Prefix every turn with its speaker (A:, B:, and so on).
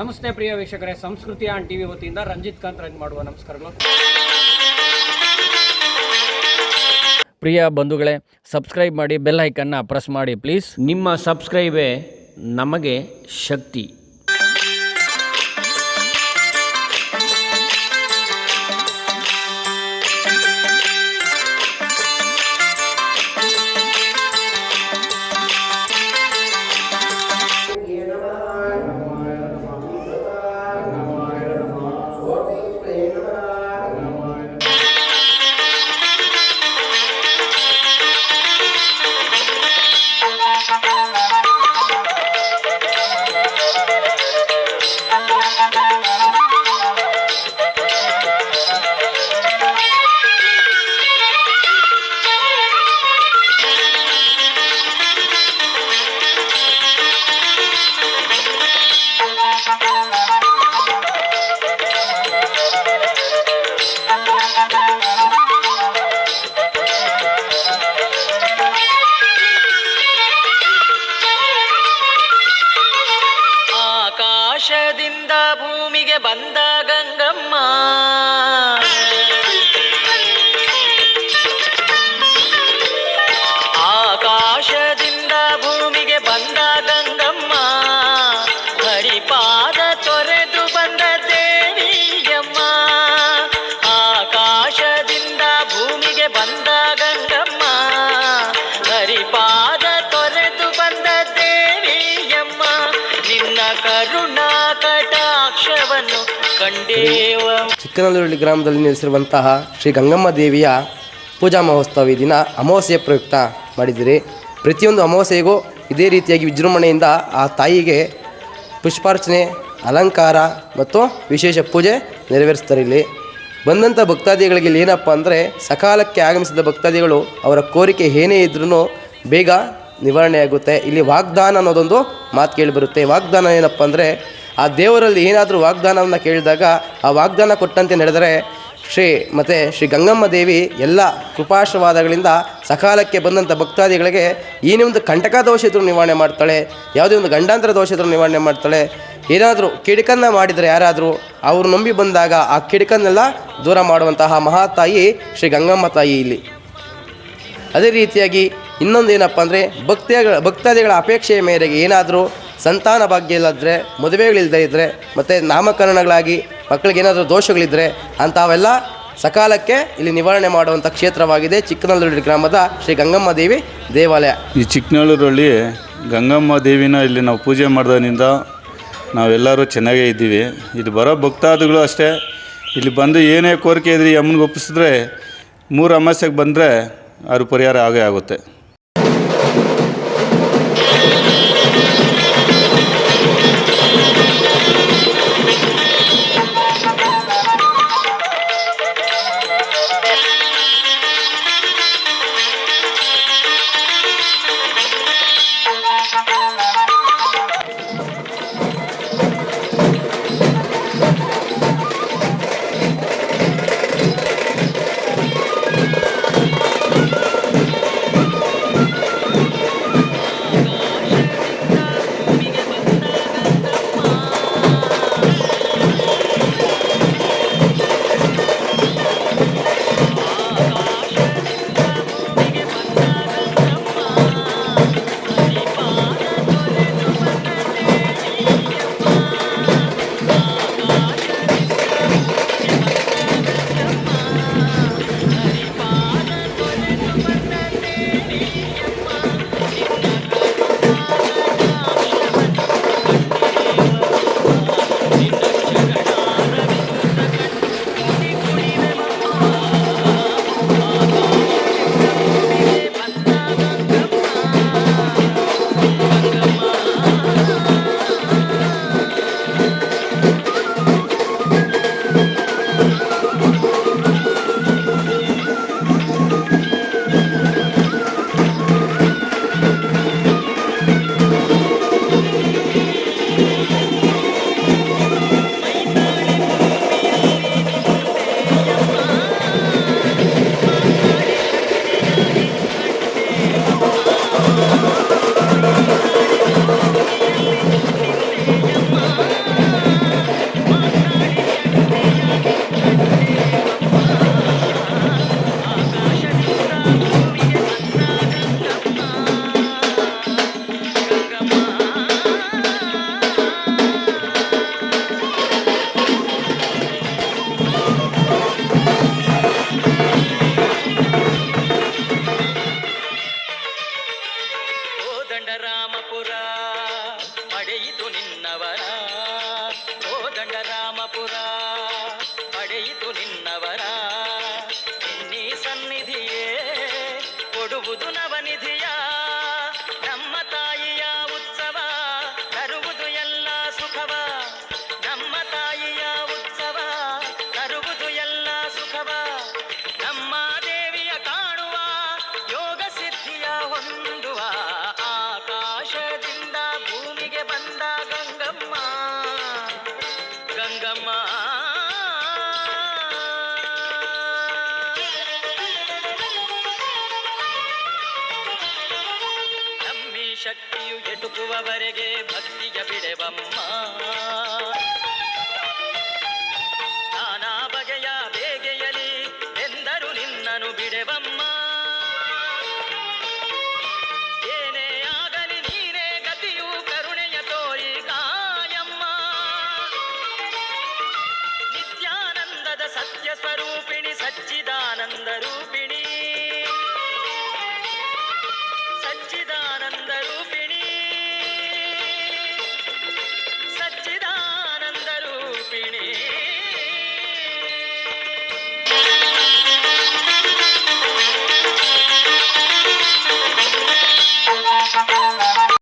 A: ನಮಸ್ತೆ ಪ್ರಿಯ ವೀಕ್ಷಕರೇ ಸಂಸ್ಕೃತಿ ಆನ್ ಟಿವಿ ವತಿಯಿಂದ ರಂಜಿತ್ ಕಾಂತ್ ರಂಗ್ ಮಾಡುವ ನಮಸ್ಕಾರಗಳು. ಪ್ರಿಯ ಬಂಧುಗಳೇ ಸಬ್ಸ್ಕ್ರೈಬ್ ಮಾಡಿ ಬೆಲ್ ಐಕನ್ನ ಪ್ರೆಸ್ ಮಾಡಿ ಪ್ಲೀಸ್. ನಿಮ್ಮ ಸಬ್ಸ್ಕ್ರೈಬೇ ನಮಗೆ ಶಕ್ತಿ.
B: ಬಂದ ಗಂಗಮ್ಮ ಆಕಾಶದಿಂದ ಭೂಮಿಗೆ ಬಂದ ಗಂಗಮ್ಮ ಹರಿಪಾದ ತೊರೆದು ಬಂದ ದೇವಿಯಮ್ಮ. ಆಕಾಶದಿಂದ ಭೂಮಿಗೆ ಬಂದ ಗಂಗಮ್ಮ ಹರಿಪಾದ ತೊರೆದು ಬಂದ ದೇವಿಯಮ್ಮ. ನಿನ್ನ ಕರುಣಾ ಕಟಾಕ್ಷವನ್ನು ಕಂಡೇವ.
C: ಗ್ರಾಮದಲ್ಲಿ ನೆಲೆಸಿರುವಂತಹ ಶ್ರೀ ಗಂಗಮ್ಮ ದೇವಿಯ ಪೂಜಾ ಮಹೋತ್ಸವ ಈ ದಿನ ಅಮಾವಾಸ್ಯೆ ಪ್ರಯುಕ್ತ ಮಾಡಿದ್ದೀರಿ. ಪ್ರತಿಯೊಂದು ಅಮಾವಾಸ್ಯೆಗೂ ಇದೇ ರೀತಿಯಾಗಿ ವಿಜೃಂಭಣೆಯಿಂದ ಆ ತಾಯಿಗೆ ಪುಷ್ಪಾರ್ಚನೆ, ಅಲಂಕಾರ ಮತ್ತು ವಿಶೇಷ ಪೂಜೆ ನೆರವೇರಿಸ್ತಾರೆ ಇಲ್ಲಿ. ಬಂದಂಥ ಭಕ್ತಾದಿಗಳಿಗೆ ಇಲ್ಲಿ ಏನಪ್ಪ ಅಂದರೆ ಸಕಾಲಕ್ಕೆ ಆಗಮಿಸಿದ ಭಕ್ತಾದಿಗಳು ಅವರ ಕೋರಿಕೆ ಏನೇ ಇದ್ರೂ ಬೇಗ ನಿವಾರಣೆಯಾಗುತ್ತೆ. ಇಲ್ಲಿ ವಾಗ್ದಾನ ಅನ್ನೋದೊಂದು ಮಾತು ಕೇಳಿ ಬರುತ್ತೆ. ವಾಗ್ದಾನ ಏನಪ್ಪ ಅಂದರೆ ಆ ದೇವರಲ್ಲಿ ಏನಾದರೂ ವಾಗ್ದಾನವನ್ನು ಕೇಳಿದಾಗ ಆ ವಾಗ್ದಾನ ಕೊಟ್ಟಂತೆ ನಡೆದರೆ ಶ್ರೀ ಮತ್ತು ಶ್ರೀ ಗಂಗಮ್ಮ ದೇವಿ ಎಲ್ಲ ಕೃಪಾಶೀರ್ವಾದಗಳಿಂದ ಸಕಾಲಕ್ಕೆ ಬಂದಂಥ ಭಕ್ತಾದಿಗಳಿಗೆ ಏನೇ ಒಂದು ಕಂಟಕ ದೋಷ ಇದ್ರೂ ನಿವಾರಣೆ ಮಾಡ್ತಾಳೆ, ಯಾವುದೇ ಒಂದು ಗಂಡಾಂತರ ದೋಷ ಇದ್ರೂ ನಿವಾರಣೆ ಮಾಡ್ತಾಳೆ, ಏನಾದರೂ ಕಿಡಿಕನ್ನು ಮಾಡಿದರೆ ಯಾರಾದರೂ ಅವರು ನಂಬಿ ಬಂದಾಗ ಆ ಕಿಡಿಕನ್ನೆಲ್ಲ ದೂರ ಮಾಡುವಂತಹ ಮಹಾತಾಯಿ ಶ್ರೀ ಗಂಗಮ್ಮ ತಾಯಿ ಇಲ್ಲಿ. ಅದೇ ರೀತಿಯಾಗಿ ಇನ್ನೊಂದು ಏನಪ್ಪ ಅಂದರೆ ಭಕ್ತಿಯ ಭಕ್ತಾದಿಗಳ ಅಪೇಕ್ಷೆಯ ಮೇರೆಗೆ ಏನಾದರೂ ಸಂತಾನ ಭಾಗ್ಯ ಇಲ್ಲದ್ರೆ ಮದುವೆಗಳಿಲ್ಲದೆ ಇದ್ದರೆ ಮತ್ತು ನಾಮಕರಣಗಳಾಗಿ ಮಕ್ಕಳಿಗೆ ಏನಾದರೂ ದೋಷಗಳಿದ್ದರೆ ಅಂಥವೆಲ್ಲ ಸಕಾಲಕ್ಕೆ ಇಲ್ಲಿ ನಿವಾರಣೆ ಮಾಡುವಂಥ ಕ್ಷೇತ್ರವಾಗಿದೆ ಚಿಕ್ಕನಲ್ಲೂರು ಗ್ರಾಮದ ಶ್ರೀ ಗಂಗಮ್ಮ ದೇವಿ ದೇವಾಲಯ.
D: ಈ ಚಿಕ್ಕನಳ್ಳೂರಲ್ಲಿ ಗಂಗಮ್ಮ ದೇವಿನ ಇಲ್ಲಿ ನಾವು ಪೂಜೆ ಮಾಡೋದ್ರಿಂದ ನಾವೆಲ್ಲರೂ ಚೆನ್ನಾಗೇ ಇದ್ದೀವಿ. ಇಲ್ಲಿ ಬರೋ ಭಕ್ತಾದಿಗಳು ಅಷ್ಟೇ. ಇಲ್ಲಿ ಬಂದು ಏನೇ ಕೋರಿಕೆ ಇದ್ರಿ ಅಮ್ಮನಿಗೆ ಒಪ್ಪಿಸಿದ್ರೆ ಮೂರು ಅಮಾಸ್ಯೆಗೆ ಬಂದರೆ ಅವ್ರ ಪರಿಹಾರ ಆಗೇ ಆಗುತ್ತೆ.
B: దండరామపుర ಪಡೆಯಿತು ನಿನ್ನವರ ಓ ದಂಡರಾಮಪುರ ಪಡೆಯಿತು ನಿನ್ನವರ ನಿನ್ನಿ ಸನ್ನಿಧಿಯೇ ಕೊಡುವುದು ನವನಿಧಿಯ ತಲುಪುವವರೆಗೆ ಭಕ್ತಿಯ ಬಿಡೆವಮ್ಮ ನಾನಾ ಬಗೆಯ ಬೇಗೆಯಲಿ ಎಂದರು ನಿನ್ನನು ಬಿಡೆವಮ್ಮ ಏನೇ ಆಗಲಿ ನೀನೇ ಗತಿಯು ಕರುಣೆಯ ತೋರಿ ಕಾಯಮ್ಮ ನಿತ್ಯಾನಂದದ ಸತ್ಯ ಸ್ವರೂಪಿಣಿ ಸಚ್ಚಿದಾನಂದರು